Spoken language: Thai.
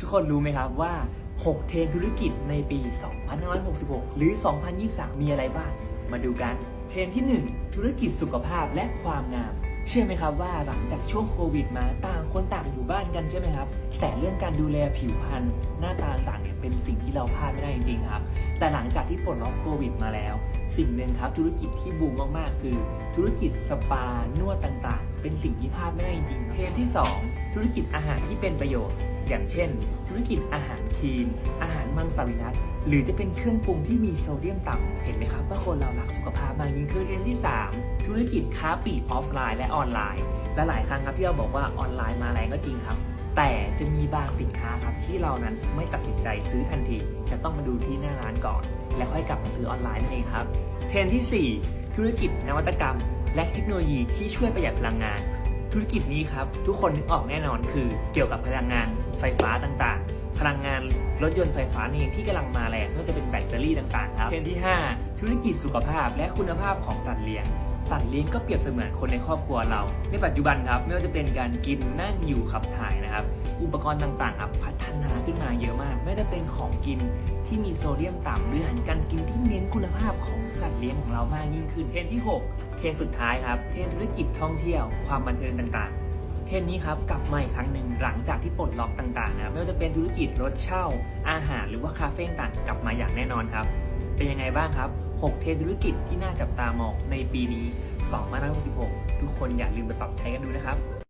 ทุกคนรู้ไหมครับว่า 6 เทรนธุรกิจในปี 2566 หรือ 2023 มีอะไรบ้าง มาดูกัน เทรนที่ 1 ธุรกิจสุขภาพและความงาม เชื่อไหมครับว่าหลังจากช่วงโควิดมาต่างคนต่างอยู่บ้านกันใช่ไหมครับ แต่เรื่องการดูแลผิวพรรณหน้าตาต่างเนี่ยเป็นสิ่งที่เราพลาดไม่ได้จริงๆครับ แต่หลังจากที่ปลดล็อกโควิดมาแล้ว สิ่งหนึ่งครับธุรกิจที่บูมมากๆ คือ ธุรกิจสปานวดต่างๆ เป็นสิ่งที่พลาดไม่ได้จริงๆเทรนที่ 2 ธุรกิจอาหารที่เป็นประโยชน์ อย่างเช่น ธุรกิจอาหารคลีน อาหารมังสวิรัตหรือจะเป็นเครื่องปรุงที่มีโซเดียมต่ำเห็นไหมครับว่าคนเรารักสุขภาพมากยิ่งขึ้นเรนด์ที่ 3 ธุรกิจค้าปลีกออฟไลน์และออนไลน์และหลายครั้งครับที่เราบอกว่าออนไลน์มาแรงก็จริงครับ แต่จะมีบางสินค้าครับที่เรานั้นไม่ตัดสินใจซื้อทันที จะต้องมาดูที่หน้าร้านก่อน แล้วค่อยกลับมาซื้อออนไลน์นั่นเองครับเทรนที่ 4 ธุรกิจนวัตกรรม และเทคโนโลยีที่ช่วยประหยัดพลังงาน ธุรกิจนี้ครับ ทุกคนนึกออกแน่นอนคือเกี่ยวกับพลังงานไฟฟ้าต่างๆ พลังงานรถยนต์ไฟฟ้านี่เองที่กำลังมาแรงไม่ว่าจะเป็นแบตเตอรี่ต่างๆครับเทรนที่ 5 ธุรกิจสุขภาพและคุณภาพของสัตว์เลี้ยง สัตว์เลี้ยงก็เปรียบเสมือนคนในครอบครัวเรา ในปัจจุบันครับไม่ว่าจะเป็นการกินนั่งอยู่ขับถ่ายนะครับ อุปกรณ์ต่างๆครับพัฒนาขึ้นมาเยอะมาก ไม่ว่าจะเป็นของกินที่มีโซเดียมต่ำหรืออาหารการกินที่เน้นคุณภาพของสัตว์เลี้ยงของเรามากยิ่งขึ้นเทรนที่ 6 เทรนสุดท้ายครับ เทรนธุรกิจท่องเที่ยว ความบันเทิงต่างๆ ทนนี้ครับกลับมาอีกครั้งหนึ่งหลังจากที่ปลดล็อกต่างๆนะครับไม่ว่าจะเป็นธุรกิจรถเช่า อาหารหรือว่าคาเฟ่ต่างกลับมาอย่างแน่นอนครับ เป็นยังไงบ้างครับ 6 เทรนธุรกิจที่น่าจับตามองในปีนี้2066 ทุกคนอย่าลืมไปปรับใช้กันดูนะครับ